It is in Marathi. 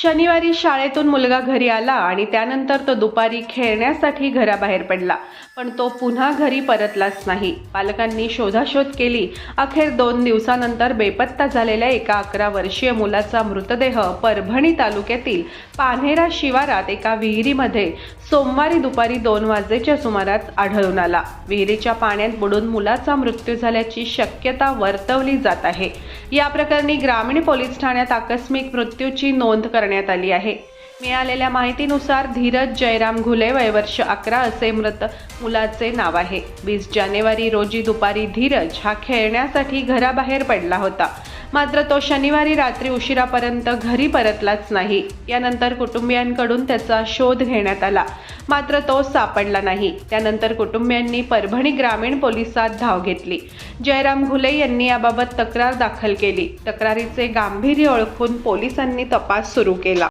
शनिवारी शाळेतून मुलगा घरी आला आणि त्यानंतर तो दुपारी खेळण्यासाठी घराबाहेर पडला. पण तो पुन्हा घरी परतलाच नाही. पालकांनी शोधाशोध केली. अखेर दोन दिवसानंतर बेपत्ता झालेल्या एका अकरा वर्षीय मुलाचा मृतदेह परभणी तालुक्यातील पान्हेरा शिवारात एका विहिरीमध्ये सोमवारी दुपारी दोन वाजेच्या सुमारास आढळून आला. विहिरीच्या पाण्यात बुडून मुलाचा मृत्यू झाल्याची शक्यता वर्तवली जात आहे. या प्रकरणी ग्रामीण पोलीस ठाण्यात आकस्मिक मृत्यूची नोंद करण्यात आली आहे. मिळालेल्या माहितीनुसार धीरज जयराम घुले वयवर्ष अकरा असे मृत मुलाचे नाव आहे. वीस जानेवारी रोजी दुपारी धीरज हा खेळण्यासाठी घराबाहेर पडला होता. मात्र तो शनिवारी रात्री उशिरापर्यंत घरी परतलाच नाही. यानंतर कुटुंबियांकडून त्याचा शोध घेण्यात आला. मात्र तो सापडला नाही. त्यानंतर कुटुंबियांनी परभणी ग्रामीण पोलिसात धाव घेतली. जयराम घुले यांनी याबाबत तक्रार दाखल केली. तक्रारीचे गांभीर्य ओळखून पोलिसांनी तपास सुरू केला.